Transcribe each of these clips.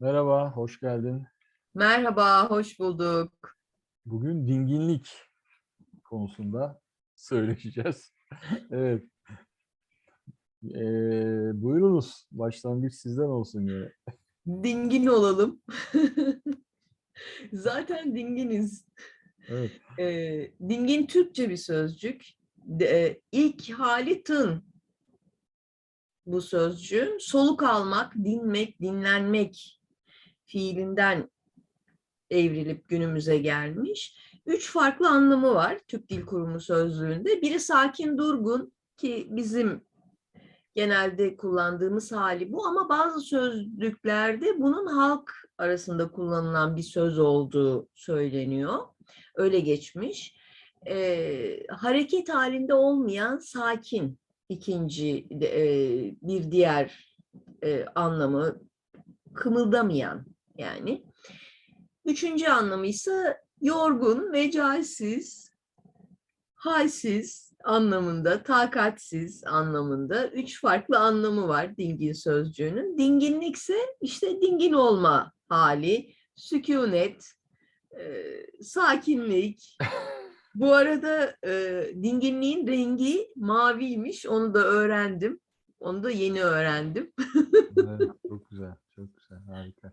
Merhaba, hoş geldin. Merhaba, hoş bulduk. Bugün dinginlik konusunda söyleşeceğiz. Evet. Ee, buyurunuz. Başlangıç sizden olsun yine. Dingin olalım. Zaten dinginiz. Evet. Ee, dingin Türkçe bir sözcük. De- e, ilk hali tın bu sözcüğün. Soluk almak, dinmek, dinlenmek fiilinden evrilip günümüze gelmiş. Üç farklı anlamı var Türk Dil Kurumu sözlüğünde. Biri sakin, durgun ki bizim genelde kullandığımız hali bu ama bazı sözlüklerde bunun halk arasında kullanılan bir söz olduğu söyleniyor. Öyle geçmiş. Ee, hareket halinde olmayan sakin ikinci e, bir diğer e, anlamı kımıldamayan yani. Üçüncü anlamı ise yorgun, mecalsiz, halsiz anlamında, takatsiz anlamında üç farklı anlamı var dingin sözcüğünün. Dinginlikse işte dingin olma hali, sükunet, e, sakinlik. Bu arada e, dinginliğin rengi maviymiş, onu da öğrendim. Onu da yeni öğrendim. Evet, çok güzel, çok güzel, harika.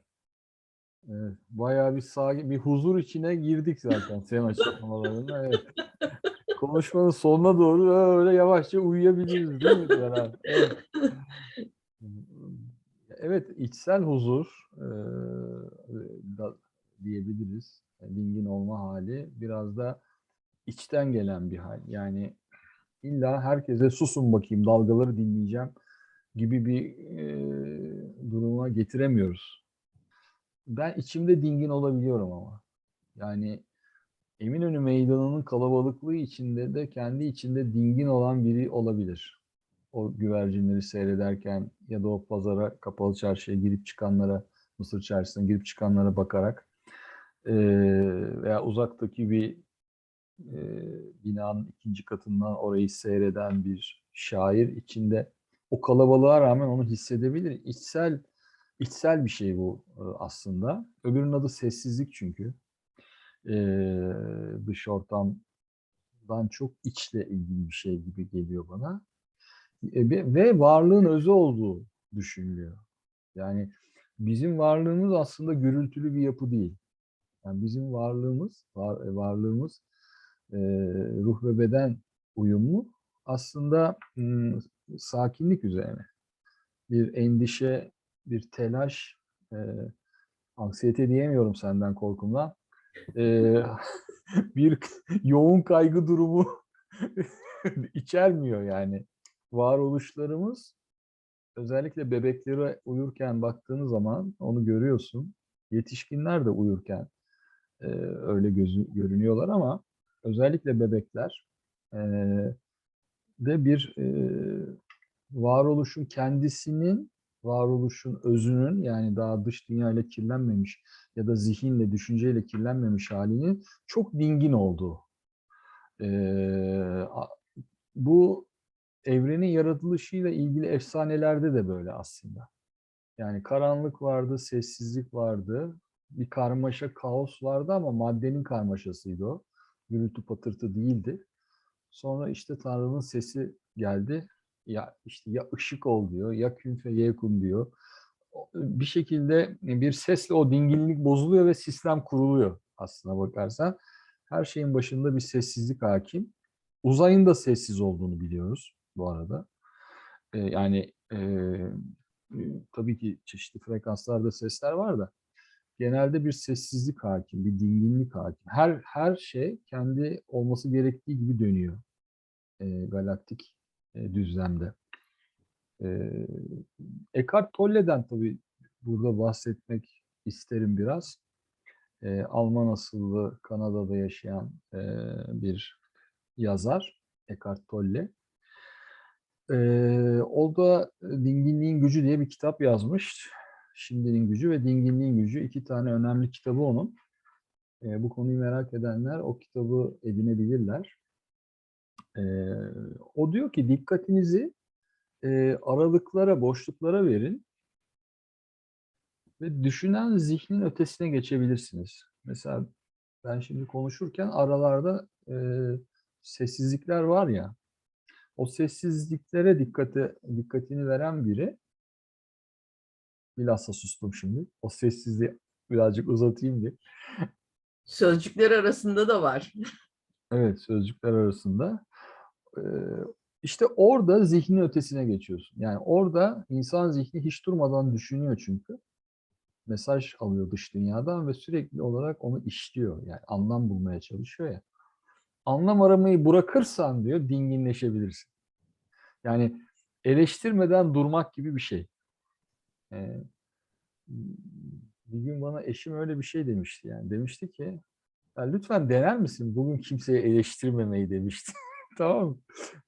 Evet, bayağı bir sakin, bir huzur içine girdik zaten senin açıklamalarında. Evet. Konuşmanın sonuna doğru öyle yavaşça uyuyabiliriz değil mi? Beraber? Evet. Evet, içsel huzur da diyebiliriz. Dingin olma hali biraz da içten gelen bir hal. Yani illa herkese susun bakayım dalgaları dinleyeceğim gibi bir eee, duruma getiremiyoruz. Ben içimde dingin olabiliyorum ama. Yani Eminönü Meydanı'nın kalabalıklığı içinde de kendi içinde dingin olan biri olabilir. O güvercinleri seyrederken ya da o pazara, kapalı çarşıya girip çıkanlara, Mısır çarşısına girip çıkanlara bakarak eee, veya uzaktaki bir eee, binanın ikinci katından orayı seyreden bir şair içinde o kalabalığa rağmen onu hissedebilir. İçsel içsel bir şey bu e, aslında. Öbürünün adı sessizlik çünkü. Eee, dış ortamdan çok içle ilgili bir şey gibi geliyor bana. E, ve- varlığın özü olduğu düşünülüyor. Yani bizim varlığımız aslında gürültülü bir yapı değil. Yani bizim varlığımız, var, varlığımız e, ruh ve beden uyumlu. Aslında sakinlik üzerine. Bir endişe, bir telaş, e, anksiyete diyemiyorum senden korkumdan. E, bir yoğun kaygı durumu içermiyor yani. Varoluşlarımız özellikle bebeklere uyurken baktığınız zaman onu görüyorsun. Yetişkinler de uyurken e, öyle gözü, görünüyorlar ama özellikle bebekler e, de bir e, varoluşun kendisinin, varoluşun özünün yani daha dış dünyayla kirlenmemiş ya da zihinle, düşünceyle kirlenmemiş halinin çok dingin olduğu. E, a- bu evrenin yaratılışıyla ilgili efsanelerde de böyle aslında. Yani karanlık vardı, sessizlik vardı, bir karmaşa, kaos vardı ama maddenin karmaşasıydı o. Gürültü patırtı değildi. Sonra işte Tanrı'nın sesi geldi. Ya işte ya ışık ol diyor, ya kün fe yekun diyor. Bir şekilde bir sesle o dinginlik bozuluyor ve sistem kuruluyor aslına bakarsan. Her şeyin başında bir sessizlik hakim. Uzayın da sessiz olduğunu biliyoruz bu arada. Ee, yani e, tabii ki çeşitli frekanslarda sesler var da genelde bir sessizlik hakim, bir dinginlik hakim. Her her şey kendi olması gerektiği gibi dönüyor e, galaktik düzlemde. E, Eckhart Tolle'den tabii burada bahsetmek isterim biraz. E, Alman asıllı Kanada'da yaşayan e, bir yazar Eckhart Tolle. Ee, o da Dinginliğin Gücü diye bir kitap yazmış. Şimdinin Gücü ve Dinginliğin Gücü iki tane önemli kitabı onun. Ee, bu konuyu merak edenler o kitabı edinebilirler. Ee, o diyor ki dikkatinizi e, aralıklara, boşluklara verin. Ve düşünen zihnin ötesine geçebilirsiniz. Mesela ben şimdi konuşurken aralarda e, sessizlikler var ya. O sessizliklere dikkate dikkatini veren biri bilhassa sustum şimdi. O sessizliği birazcık uzatayım diye. Sözcükler arasında da var. Evet, sözcükler arasında. Eee, işte orada zihnin ötesine geçiyorsun. Yani orada insan zihni hiç durmadan düşünüyor çünkü. Mesaj alıyor dış dünyadan ve sürekli olarak onu işliyor. Yani anlam bulmaya çalışıyor ya. Anlam aramayı bırakırsan diyor dinginleşebilirsin. Yani eleştirmeden durmak gibi bir şey. Eee, bir gün bana eşim öyle bir şey demişti yani. Demişti ki ya lütfen dener misin? Bugün kimseyi eleştirmemeyi demişti. tamam?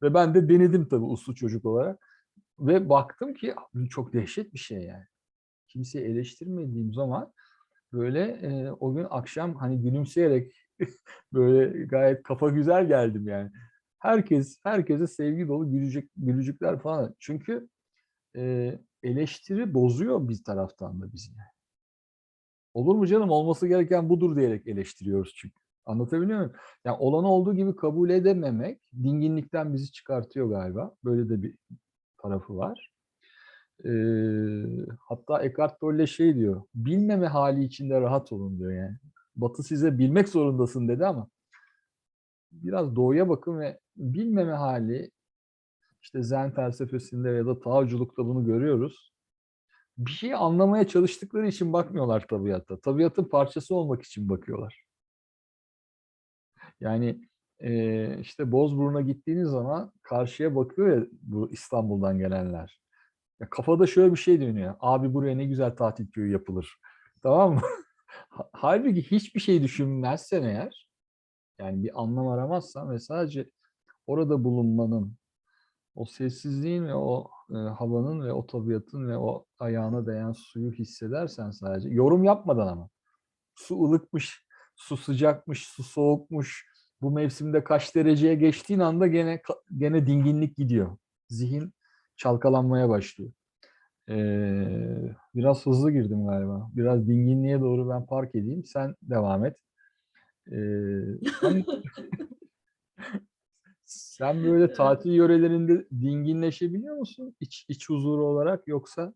Ve ben de denedim tabii uslu çocuk olarak. Ve baktım ki çok dehşet bir şey yani. Kimseyi eleştirmediğim zaman böyle e, o gün akşam hani gülümseyerek böyle gayet kafa güzel geldim yani. Herkes herkese sevgi dolu gülücük gülücükler falan. Çünkü e, eleştiri bozuyor bir taraftan da bizi. Olur mu canım? Olması gereken budur diyerek eleştiriyoruz çünkü. Anlatabiliyor muyum? Yani olanı olduğu gibi kabul edememek dinginlikten bizi çıkartıyor galiba. Böyle de bir tarafı var. Ee, hatta Eckhart Tolle şey diyor. Bilmeme hali içinde rahat olun diyor yani. Batı size bilmek zorundasın dedi ama biraz doğuya bakın ve bilmeme hali işte Zen felsefesinde ya da Taoculukta bunu görüyoruz bir şeyi anlamaya çalıştıkları için bakmıyorlar tabiata. Tabiatın parçası olmak için bakıyorlar. Yani e, işte Bozburun'a gittiğiniz zaman karşıya bakıyor ya bu İstanbul'dan gelenler. Ya kafada şöyle bir şey dönüyor. Abi buraya ne güzel tatil köyü yapılır. Tamam mı? Halbuki hiçbir şey düşünmezsen eğer yani bir anlam aramazsan ve sadece orada bulunmanın o sessizliğin ve o e, havanın ve o tabiatın ve o ayağına değen suyu hissedersen sadece yorum yapmadan ama su ılıkmış, su sıcakmış, su soğukmuş. Bu mevsimde kaç dereceye geçtiğin anda gene gene dinginlik gidiyor. Zihin çalkalanmaya başlıyor. Ee, biraz hızlı girdim galiba. Biraz dinginliğe doğru ben park edeyim. Sen devam et. Ee, sen, sen böyle tatil yörelerinde dinginleşebiliyor musun? İç, iç huzuru olarak yoksa?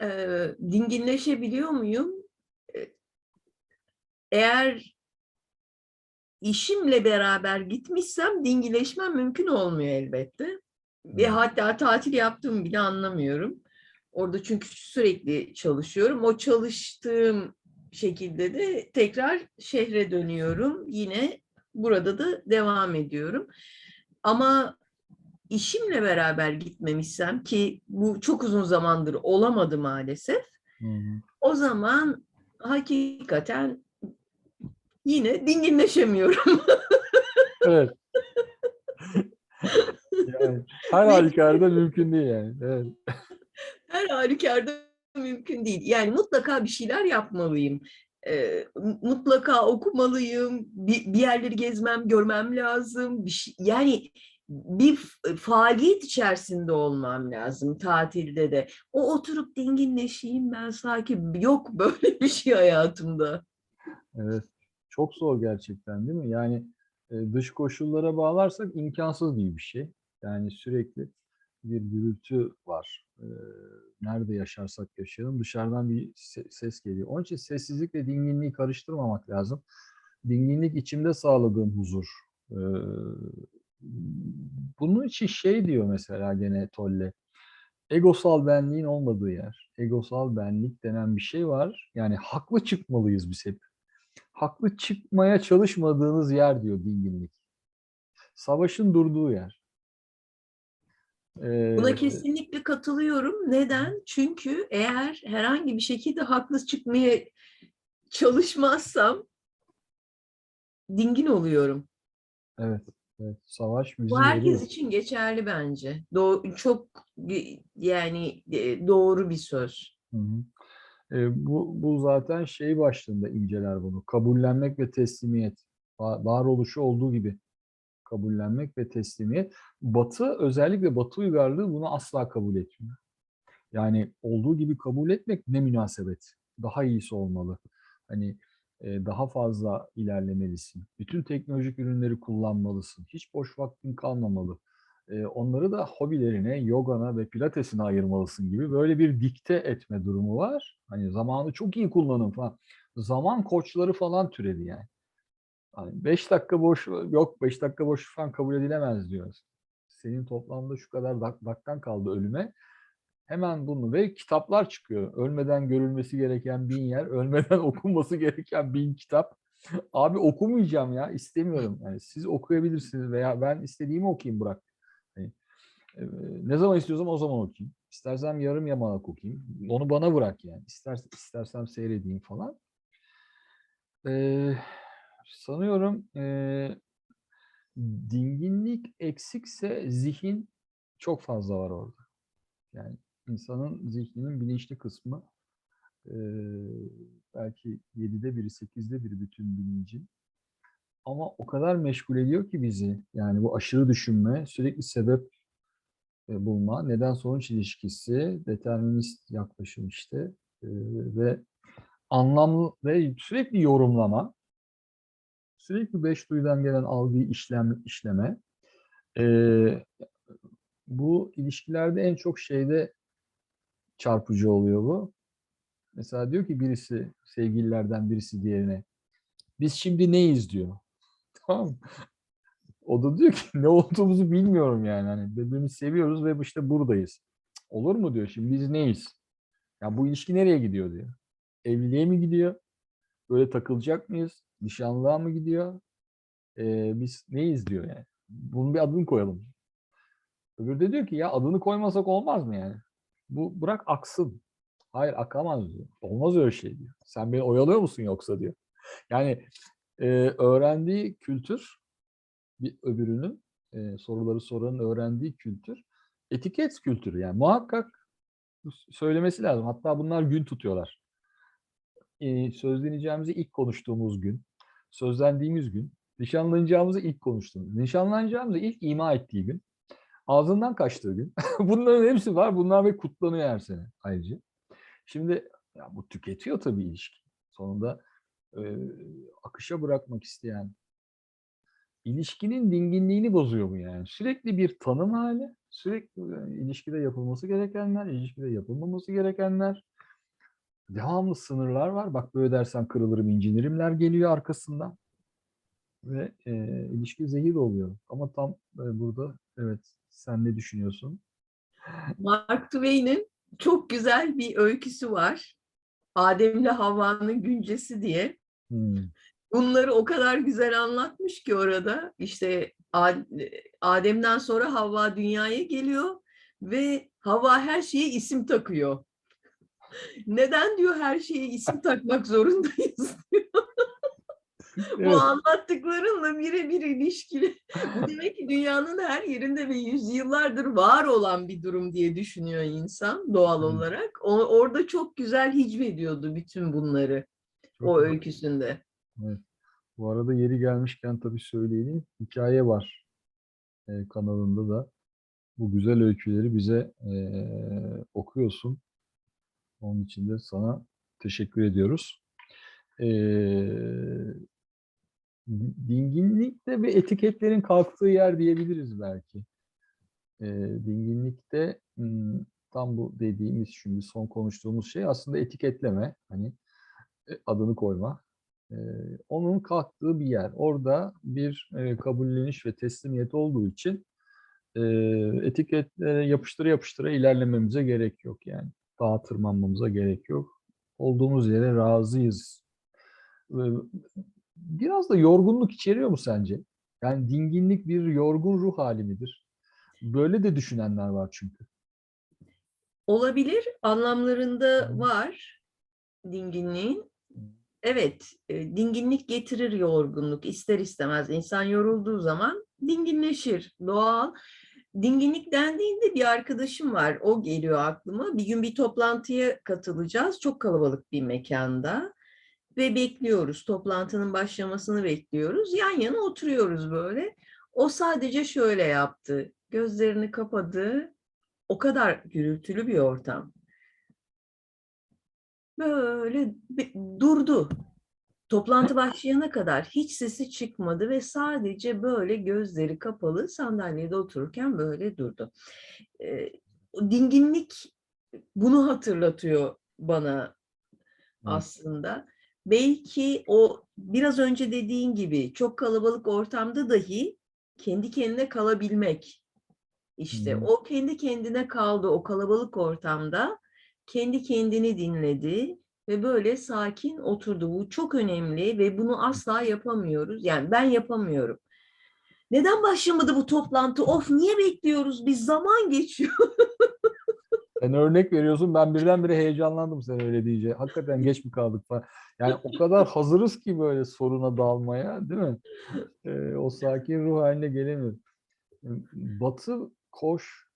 Eee, dinginleşebiliyor muyum? Eğer işimle beraber gitmişsem dinginleşmem mümkün olmuyor elbette. Ve Hmm. hatta tatil yaptığımı bile anlamıyorum. Orada çünkü sürekli çalışıyorum. O çalıştığım şekilde de tekrar şehre dönüyorum. Yine burada da devam ediyorum. Ama işimle beraber gitmemişsem ki bu çok uzun zamandır olamadı maalesef. Hı hı. O zaman hakikaten yine dinginleşemiyorum. Evet. Yani her halükarda mümkün değil yani. Evet. Her halükarda mümkün değil. Yani mutlaka bir şeyler yapmalıyım. Mu- mutlaka okumalıyım. Bir, bir yerleri gezmem, görmem lazım. Bir şey, yani bir f- faaliyet içerisinde olmam lazım tatilde de. O oturup dinginleşeyim ben sakin. Yok böyle bir şey hayatımda. Evet. Çok zor gerçekten değil mi? Yani e, dış koşullara bağlarsak imkansız gibi bir şey. Yani sürekli bir gürültü var. E, Nerede yaşarsak yaşayalım dışarıdan bir se- ses geliyor. Onun için sessizlik ve dinginliği karıştırmamak lazım. Dinginlik içimde sağladığım huzur. Bunun için şey diyor mesela gene Tolle. Egosal benliğin olmadığı yer. Egosal benlik denen bir şey var. Yani haklı çıkmalıyız biz hep haklı çıkmaya çalışmadığınız yer diyor dinginlik. Savaşın durduğu yer. Buna Ee, kesinlikle katılıyorum. Neden? Çünkü eğer herhangi bir şekilde haklı çıkmaya çalışmazsam dingin oluyorum. evet, evet. Savaş bizi Bu herkes yoruyor. için geçerli bence. Do- çok e, yani e, doğru bir söz. Hı hı. Ee, bu, bu zaten şey başlığında inceler bunu. Kabullenmek ve teslimiyet. Va- Varoluşu olduğu gibi kabullenmek ve teslimiyet. Batı özellikle Batı uygarlığı bunu asla kabul etmiyor. Yani olduğu gibi kabul etmek ne münasebet. Daha iyisi olmalı. Hani e, daha fazla ilerlemelisin. Bütün teknolojik ürünleri kullanmalısın. Hiç boş vaktin kalmamalı. Onları da hobilerine, yogana ve pilatesine ayırmalısın gibi böyle bir dikte etme durumu var. Hani zamanı çok iyi kullanın falan. Zaman koçları falan türedi yani. Hani 5 dakika boş yok 5 dakika boş falan kabul edilemez diyor. Senin toplamda şu kadar dak dakikan kaldı ölüme. Hemen bunu ve kitaplar çıkıyor. Ölmeden görülmesi gereken bin yer, ölmeden okunması gereken bin kitap. Abi okumayacağım ya, istemiyorum. Yani siz okuyabilirsiniz veya ben istediğimi okuyayım bırak. Hani, e, ne zaman istiyorsam o zaman okuyayım. İstersem yarım yamalak okuyayım. Onu bana bırak yani. İster, istersem seyredeyim falan. Ee, sanıyorum e, dinginlik eksikse zihin çok fazla var orada. Yani insanın zihninin bilinçli kısmı e, belki yedide biri, sekizde biri bütün bilincin. Ama o kadar meşgul ediyor ki bizi. Yani bu aşırı düşünme, sürekli sebep e, bulma, neden sonuç ilişkisi, determinist yaklaşım işte e, ve anlamlı ve sürekli yorumlama, sürekli beş duyudan gelen algıyı işlem, işleme. E, bu ilişkilerde en çok şeyde çarpıcı oluyor bu. Mesela diyor ki birisi, sevgililerden birisi diğerine, biz şimdi neyiz diyor. Tamam? O da diyor ki ne olduğumuzu bilmiyorum yani. Hani birbirimizi seviyoruz ve işte buradayız. Olur mu diyor şimdi biz neyiz? Ya bu ilişki nereye gidiyor diyor. Evliliğe mi gidiyor? Böyle takılacak mıyız? Nişanlığa mı gidiyor? Ee, biz neyiz diyor yani. Bunun bir adını koyalım. Öbürü de diyor ki ya adını koymasak olmaz mı yani? Bu bırak aksın. Hayır akamaz diyor. Olmaz öyle şey diyor. Sen beni oyalıyor musun yoksa diyor. Yani e, öğrendiği kültür bir öbürünün e, soruları soranın öğrendiği kültür etiket kültürü yani muhakkak söylemesi lazım. Hatta bunlar gün tutuyorlar. E, sözleneceğimizi ilk konuştuğumuz gün, sözlendiğimiz gün, nişanlanacağımızı ilk konuştuğumuz, nişanlanacağımızı ilk ima ettiği gün, ağzından kaçtığı gün. Bunların hepsi var. Bunlar ve kutlanıyor her sene ayrıca. Şimdi ya bu tüketiyor tabii ilişki. Sonunda e, akışa bırakmak isteyen ilişkinin dinginliğini bozuyor bu yani. Sürekli bir tanım hali, sürekli e, ilişkide yapılması gerekenler, ilişkide yapılmaması gerekenler. Devamlı sınırlar var. Bak böyle dersen kırılırım, incinirimler geliyor arkasından. Ve e, ilişki zehir oluyor. Ama tam e, burada evet sen ne düşünüyorsun? Mark Twain'in çok güzel bir öyküsü var. Adem'le Havva'nın güncesi diye. Hmm. Bunları o kadar güzel anlatmış ki orada. İşte Ad- Adem'den sonra Havva dünyaya geliyor ve Havva her şeye isim takıyor. Neden diyor her şeye isim takmak zorundayız diyor. Bu Evet. anlattıklarınla birebir ilişkili. Bu demek ki dünyanın her yerinde ve yüzyıllardır var olan bir durum diye düşünüyor insan doğal olarak. O, orada çok güzel hicvediyordu bütün bunları Çok o güzel. öyküsünde. Evet. Bu arada yeri gelmişken tabii söyleyelim. Hikaye var e, kanalında da. Bu güzel öyküleri bize e, okuyorsun. Onun için de sana teşekkür ediyoruz. E, dinginlikte ve etiketlerin kalktığı yer diyebiliriz belki. E, dinginlikte hmm, tam bu dediğimiz şimdi son konuştuğumuz şey aslında etiketleme. Hani e, adını koyma. E, onun kalktığı bir yer. Orada bir e, kabulleniş ve teslimiyet olduğu için e, etiketlere yapıştıra yapıştıra ilerlememize gerek yok yani. Dağa tırmanmamıza gerek yok. Olduğumuz yere razıyız. E, biraz da yorgunluk içeriyor mu sence? Yani dinginlik bir yorgun ruh hali midir? Böyle de düşünenler var çünkü. Olabilir, anlamlarında var dinginliğin. Evet, e, dinginlik getirir yorgunluk ister istemez. İnsan yorulduğu zaman dinginleşir, doğal. Dinginlik dendiğinde bir arkadaşım var, o geliyor aklıma. Bir gün bir toplantıya katılacağız, çok kalabalık bir mekanda. Ve bekliyoruz, toplantının başlamasını bekliyoruz. Yan yana oturuyoruz böyle. O sadece şöyle yaptı, gözlerini kapadı. O kadar gürültülü bir ortam. böyle durdu. Toplantı başlayana kadar hiç sesi çıkmadı ve sadece böyle gözleri kapalı sandalyede otururken böyle durdu. O dinginlik bunu hatırlatıyor bana aslında. Belki o biraz önce dediğin gibi çok kalabalık ortamda dahi kendi kendine kalabilmek. İşte Hı. o kendi kendine kaldı o kalabalık ortamda. Kendi kendini dinledi ve böyle sakin oturdu. Bu çok önemli ve bunu asla yapamıyoruz. Yani ben yapamıyorum. Neden başlamadı bu toplantı? Of niye bekliyoruz? Biz zaman geçiyor. Sen örnek veriyorsun ben birdenbire heyecanlandım sen öyle deyince. Hakikaten geç mi kaldık. Yani o kadar hazırız ki böyle soruna dalmaya değil mi? Ee, o sakin ruh haline gelemiyor. Batı koş,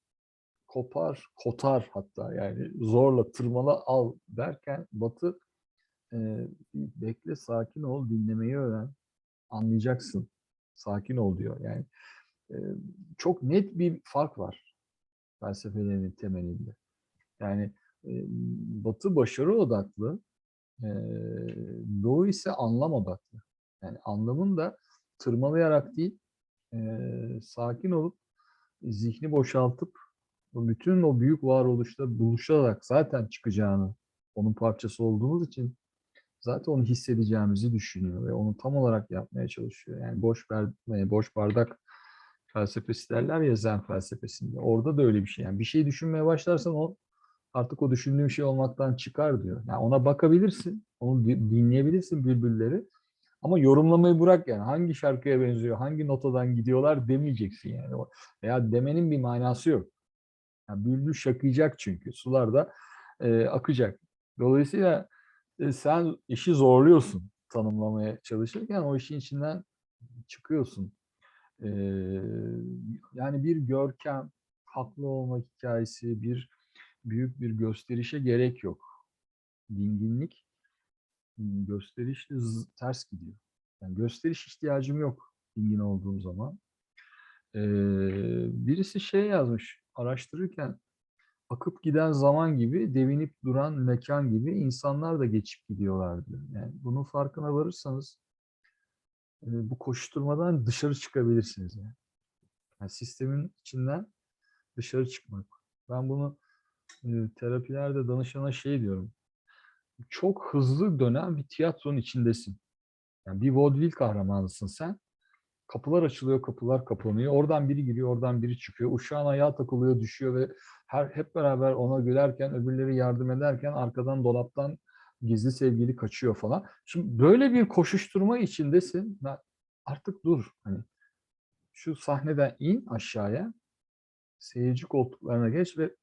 kopar, kotar hatta yani zorla tırmala al derken Batı e, bekle sakin ol dinlemeyi öğren anlayacaksın sakin ol diyor yani e, çok net bir fark var felsefelerin temelinde yani Batı başarı odaklı Doğu ise anlam odaklı yani anlamın da tırmalayarak değil sakin olup zihni boşaltıp bütün o büyük varoluşta buluşarak zaten çıkacağını onun parçası olduğumuz için zaten onu hissedeceğimizi düşünüyor ve onu tam olarak yapmaya çalışıyor. Yani boş ver, e, boş bardak felsefesi derler ya zen felsefesinde. Orada da öyle bir şey. Yani bir şey düşünmeye başlarsan o artık o düşündüğün şey olmaktan çıkar diyor. Yani ona bakabilirsin, onu di- dinleyebilirsin bülbülleri. Ama yorumlamayı bırak yani hangi şarkıya benziyor, hangi notadan gidiyorlar demeyeceksin yani. Veya demenin bir manası yok. Yani bülbül şakıyacak çünkü. Sular da e, akacak. Dolayısıyla e, sen işi zorluyorsun tanımlamaya çalışırken o işin içinden çıkıyorsun. E, yani bir görkem, haklı olmak hikayesi, bir büyük bir gösterişe gerek yok. Dinginlik gösterişle ters gidiyor. Yani gösteriş ihtiyacım yok dingin olduğum zaman. E, birisi şey yazmış araştırırken akıp giden zaman gibi, devinip duran mekan gibi insanlar da geçip gidiyorlar diyor. Yani bunun farkına varırsanız e, bu koşturmadan dışarı çıkabilirsiniz. Yani. Yani sistemin içinden dışarı çıkmak. Ben bunu terapilerde danışana şey diyorum. Çok hızlı dönen bir tiyatronun içindesin. Yani bir vaudeville kahramanısın sen. Kapılar açılıyor, kapılar kapanıyor. Oradan biri giriyor, oradan biri çıkıyor. Uşağın ayağı takılıyor, düşüyor ve her hep beraber ona gülerken, öbürleri yardım ederken arkadan dolaptan gizli sevgili kaçıyor falan. Şimdi böyle bir koşuşturma içindesin. Artık dur. Hani şu sahneden in aşağıya. Seyirci koltuklarına geç ve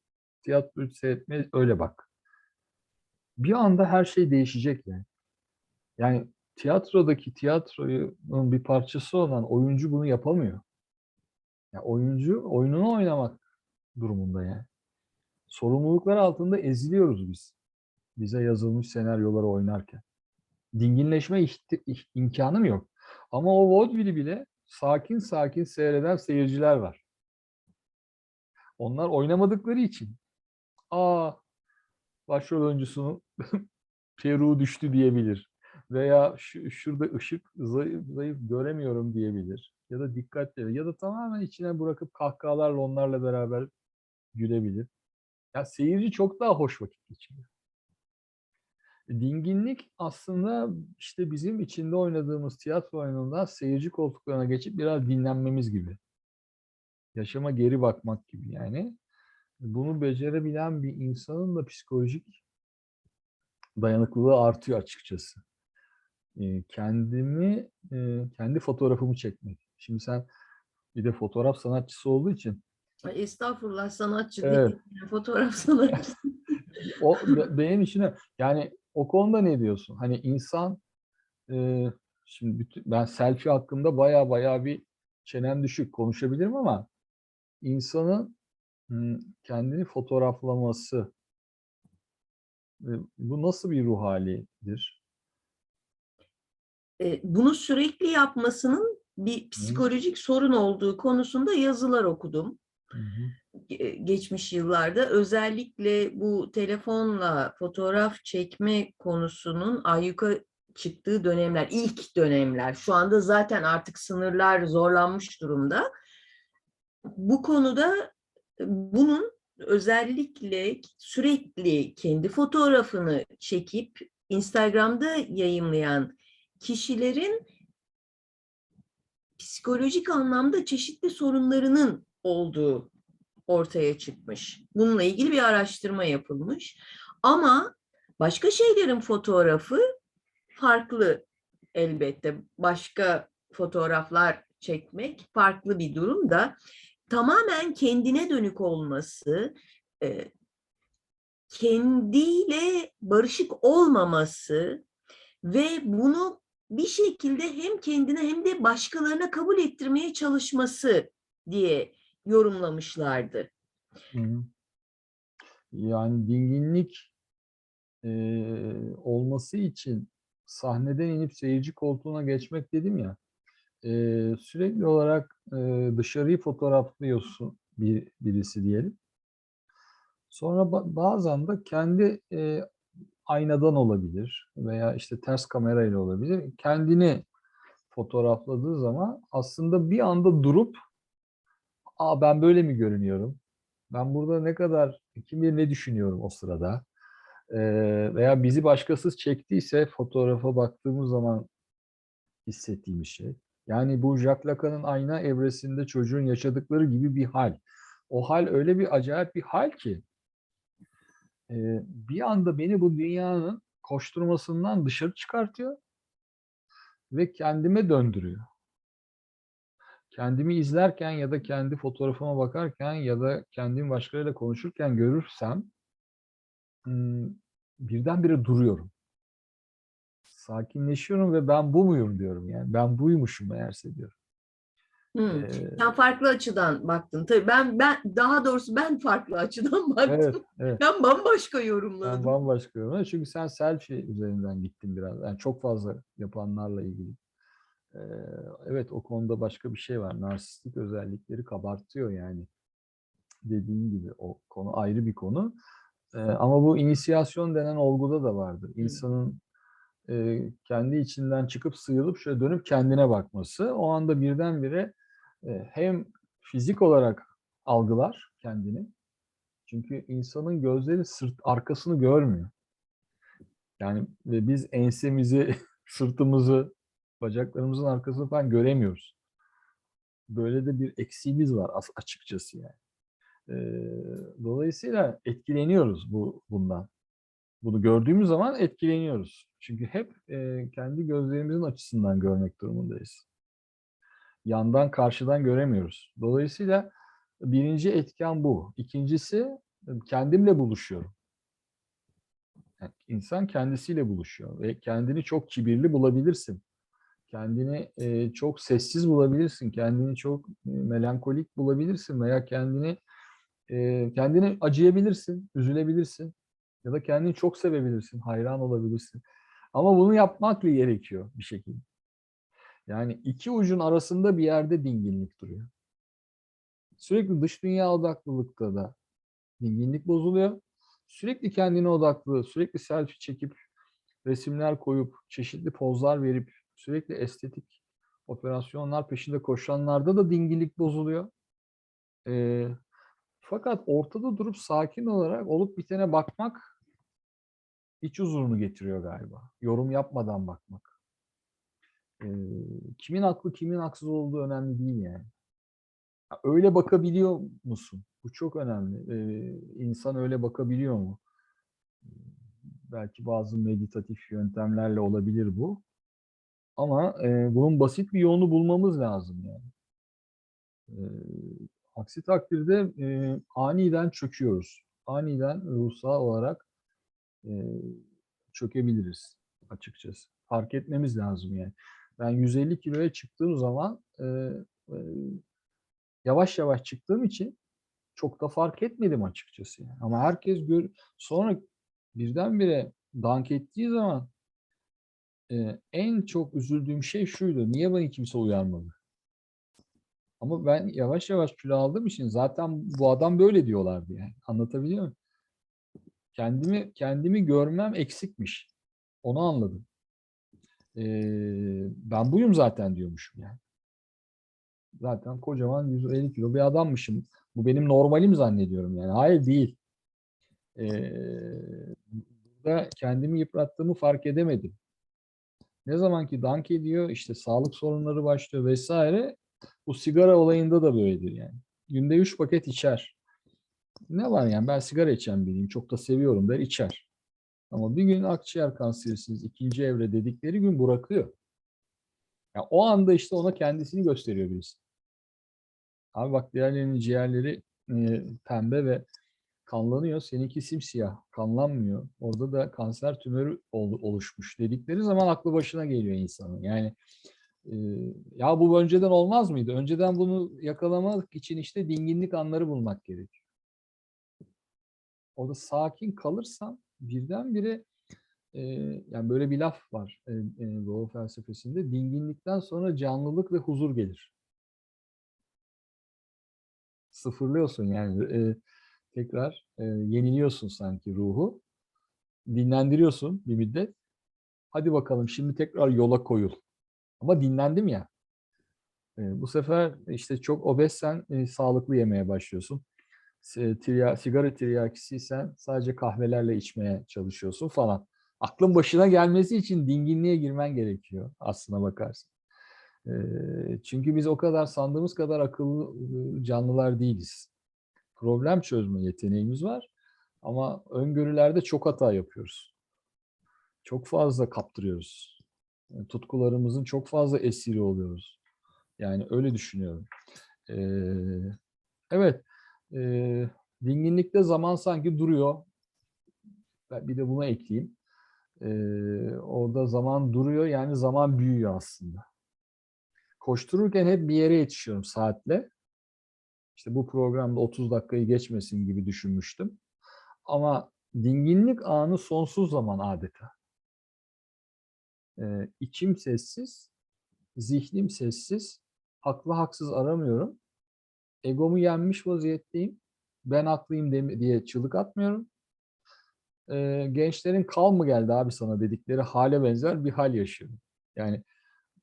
tiyatroyu seyretmeye öyle bak. Bir anda her şey değişecek yani. Yani tiyatrodaki tiyatronun bir parçası olan oyuncu bunu yapamıyor. Ya oyuncu oyununu oynamak durumunda yani. Sorumluluklar altında eziliyoruz biz. Bize yazılmış senaryoları oynarken. Dinginleşme imkanım yok. Ama o vaudeville'i bile sakin sakin seyreden seyirciler var. Onlar oynamadıkları için. Aa başrol oyuncusunun peruğu düştü diyebilir. Veya şu, şurada ışık zayıf, zayıf göremiyorum diyebilir. Ya da dikkatli ya da tamamen içine bırakıp kahkahalarla onlarla beraber gülebilir. Ya seyirci çok daha hoş vakit geçiriyor. Dinginlik aslında işte bizim içinde oynadığımız tiyatro oyunundan seyirci koltuklarına geçip biraz dinlenmemiz gibi. Yaşama geri bakmak gibi yani. Bunu becerebilen bir insanın da psikolojik dayanıklılığı artıyor açıkçası. Ee, kendimi, e, kendi fotoğrafımı çekmek. Şimdi sen bir de fotoğraf sanatçısı olduğu için Ay, Estağfurullah sanatçı Evet. değil, fotoğraf sanatçısı. o be- benim işine yani o konuda ne diyorsun? Hani insan e, şimdi bütün, ben selfie hakkında baya baya bir çenem düşük konuşabilirim ama insanın kendini fotoğraflaması e, bu nasıl bir ruh halidir? E, bunu sürekli yapmasının bir psikolojik sorun olduğu konusunda yazılar okudum. Hı hı. ge- geçmiş yıllarda özellikle bu telefonla fotoğraf çekme konusunun ayyuka çıktığı dönemler, ilk dönemler. Şu anda zaten artık sınırlar zorlanmış durumda. Bu konuda e, bunun özellikle sürekli kendi fotoğrafını çekip Instagram'da yayımlayan kişilerin psikolojik anlamda çeşitli sorunlarının olduğu ortaya çıkmış. Bununla ilgili bir araştırma yapılmış. Ama başka şeylerin fotoğrafı farklı elbette. Başka fotoğraflar çekmek farklı bir durum da tamamen kendine dönük olması, e, kendiyle barışık olmaması ve bunu bir şekilde hem kendine hem de başkalarına kabul ettirmeye çalışması diye yorumlamışlardı. Yani dinginlik eee, olması için sahneden inip seyirci koltuğuna geçmek dedim ya. Eee, sürekli olarak eee, dışarıyı fotoğraflıyorsun bir birisi diyelim. Sonra ba- bazen de kendi eee, aynadan olabilir veya işte ters kamerayla olabilir. Kendini fotoğrafladığı zaman aslında bir anda durup Aa ben böyle mi görünüyorum? Ben burada ne kadar kim bilir ne düşünüyorum o sırada? Eee, veya bizi başkası çektiyse fotoğrafa baktığımız zaman hissettiğimiz şey. Yani bu Jacques Lacan'ın ayna evresinde çocuğun yaşadıkları gibi bir hal. O hal öyle bir acayip bir hal ki eee, bir anda beni bu dünyanın koşturmasından dışarı çıkartıyor ve kendime döndürüyor. Kendimi izlerken ya da kendi fotoğrafıma bakarken ya da kendim başkalarıyla konuşurken görürsem ım, birdenbire duruyorum. Sakinleşiyorum ve ben bu muyum diyorum yani. Ben buymuşum meğerse diyorum. Hmm. Ee, Sen farklı açıdan baktın. Tabii ben ben daha doğrusu ben farklı açıdan baktım. evet, evet. Ben bambaşka Ben yorumladım. bambaşka yorumladım. Çünkü sen selfie üzerinden gittin biraz. Yani çok fazla yapanlarla ilgili. Ee, evet o konuda başka bir şey var. Narsistik özellikleri kabartıyor yani. Dediğin gibi o konu ayrı bir konu. Ee, ama bu inisiyasyon denen olguda da vardır. İnsanın e, kendi içinden çıkıp sıyrılıp şöyle dönüp kendine bakması. O anda birdenbire e, hem fizik olarak algılar kendini. Çünkü insanın gözleri sırt arkasını görmüyor. Yani ve biz ensemizi, sırtımızı, bacaklarımızın arkasını falan göremiyoruz. Böyle de bir eksiğimiz var as- açıkçası yani. Dolayısıyla etkileniyoruz bu bundan. Bunu gördüğümüz zaman etkileniyoruz. Çünkü hep e, kendi gözlerimizin açısından görmek durumundayız. Yandan, karşıdan göremiyoruz. Dolayısıyla birinci etken bu. İkincisi kendimle buluşuyorum. Yani insan kendisiyle buluşuyor ve kendini çok kibirli bulabilirsin. Kendini e, çok sessiz bulabilirsin. Kendini çok e, melankolik bulabilirsin veya kendini e, kendini acıyabilirsin, üzülebilirsin ya da kendini çok sevebilirsin, hayran olabilirsin. Ama bunu yapmak gerekiyor bir şekilde. Yani iki ucun arasında bir yerde dinginlik duruyor. Sürekli dış dünya odaklılıkta da dinginlik bozuluyor. Sürekli kendine odaklı, sürekli selfie çekip resimler koyup, çeşitli pozlar verip, sürekli estetik operasyonlar peşinde koşanlarda da dinginlik bozuluyor. Ee, fakat ortada durup sakin olarak olup bitene bakmak iç huzurunu getiriyor galiba. Yorum yapmadan bakmak. Ee, kimin haklı kimin haksız olduğu önemli değil yani. Ya Öyle bakabiliyor musun? Bu çok önemli. Ee, insan öyle bakabiliyor mu? Belki bazı meditatif yöntemlerle olabilir bu. Ama e, bunun basit bir yolunu bulmamız lazım yani. Ee, aksi takdirde e, aniden çöküyoruz. Aniden ruhsal olarak çökebiliriz açıkçası. Fark etmemiz lazım yani. Ben 150 kiloya çıktığım zaman e, e, yavaş yavaş çıktığım için çok da fark etmedim açıkçası. Yani. Ama herkes gör sonra birdenbire dank ettiği zaman e, en çok üzüldüğüm şey şuydu. Niye beni kimse uyarmadı? Ama ben yavaş yavaş kilo aldığım için zaten bu adam böyle diyorlardı yani. Anlatabiliyor muyum? Kendimi kendimi görmem eksikmiş. Onu anladım. Ee, ben buyum zaten diyormuşum yani. Zaten kocaman 150 kilo bir adammışım. Bu benim normalim zannediyorum yani. Hayır değil. Ee, burada kendimi yıprattığımı fark edemedim. Ne zaman ki dank ediyor, işte sağlık sorunları başlıyor vesaire. Bu sigara olayında da böyledir yani. Günde 3 paket içer. Ne var yani ben sigara içen biriyim. Çok da seviyorum der içer. Ama bir gün akciğer kanserisiniz ikinci evre dedikleri gün bırakıyor. Ya o anda işte ona kendisini gösteriyor birisi. Abi bak diğerlerinin ciğerleri e, pembe ve kanlanıyor. Seninki simsiyah, kanlanmıyor. Orada da kanser tümörü ol- oluşmuş dedikleri zaman aklı başına geliyor insanın. Yani e, ya bu önceden olmaz mıydı? Önceden bunu yakalamak için işte dinginlik anları bulmak gerekiyor. Orada sakin kalırsan birdenbire e, yani böyle bir laf var e, e, Doğu felsefesinde. Dinginlikten sonra canlılık ve huzur gelir. Sıfırlıyorsun yani e, tekrar e, yeniliyorsun sanki ruhu. Dinlendiriyorsun bir müddet. Hadi bakalım şimdi tekrar yola koyul. Ama dinlendim ya. E, bu sefer işte çok obezsen e, sağlıklı yemeye başlıyorsun. S- tirya, sigara tiryakisiysen sadece kahvelerle içmeye çalışıyorsun falan. Aklın başına gelmesi için dinginliğe girmen gerekiyor aslına bakarsın. E, çünkü biz o kadar sandığımız kadar akıllı e, canlılar değiliz. Problem çözme yeteneğimiz var ama öngörülerde çok hata yapıyoruz. Çok fazla kaptırıyoruz. E, Tutkularımızın çok fazla esiri oluyoruz. Yani öyle düşünüyorum. Ee, evet, e, dinginlikte zaman sanki duruyor. Ben bir de buna ekleyeyim. Ee, orada zaman duruyor, yani zaman büyüyor aslında. Koştururken hep bir yere yetişiyorum saatle. İşte bu programda 30 dakikayı geçmesin gibi düşünmüştüm. Ama dinginlik anı sonsuz zaman adeta. Ee, içim sessiz, zihnim sessiz, haklı haksız aramıyorum. Egomu yenmiş vaziyetteyim. Ben haklıyım diye çığlık atmıyorum. Ee, gençlerin kal mı geldi abi sana dedikleri hale benzer bir hal yaşıyorum. Yani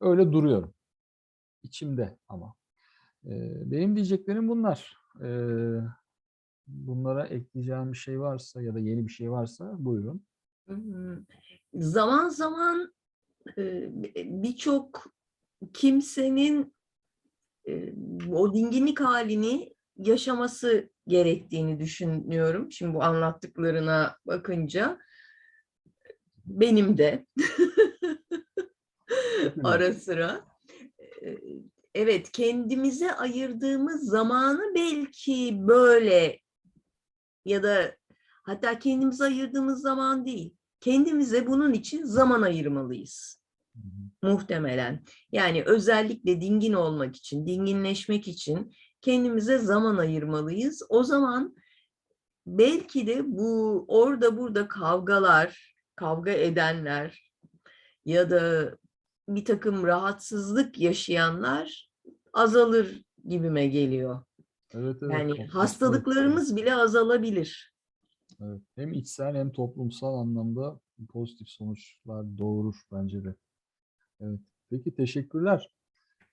öyle duruyorum. İçimde ama. Ee, benim diyeceklerim bunlar. Ee, bunlara ekleyeceğim bir şey varsa ya da yeni bir şey varsa buyurun. Hmm. Zaman zaman e, birçok kimsenin e, o dinginlik halini yaşaması gerektiğini düşünüyorum. Şimdi bu anlattıklarına bakınca benim de ara sıra. e, Evet, kendimize ayırdığımız zamanı belki böyle ya da hatta kendimize ayırdığımız zaman değil, kendimize bunun için zaman ayırmalıyız Hı hı. muhtemelen. Yani özellikle dingin olmak için, dinginleşmek için kendimize zaman ayırmalıyız. O zaman belki de bu orada burada kavgalar, kavga edenler ya da bir takım rahatsızlık yaşayanlar azalır gibime geliyor. Evet, evet. Yani hastalıklarımız bile azalabilir. Evet. Hem içsel hem toplumsal anlamda pozitif sonuçlar doğurur bence de. Evet. Peki teşekkürler.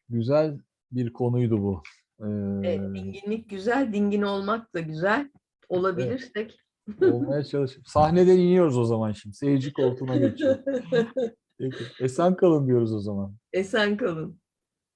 Güzel bir konuydu bu. Evet, Ee, dinginlik güzel, dingin olmak da güzel. Olabilirsek. olmaya çalışıp sahneden iniyoruz o zaman şimdi. Seyirci koltuğuna geçiyor. Peki. Esen kalın diyoruz o zaman. Esen kalın.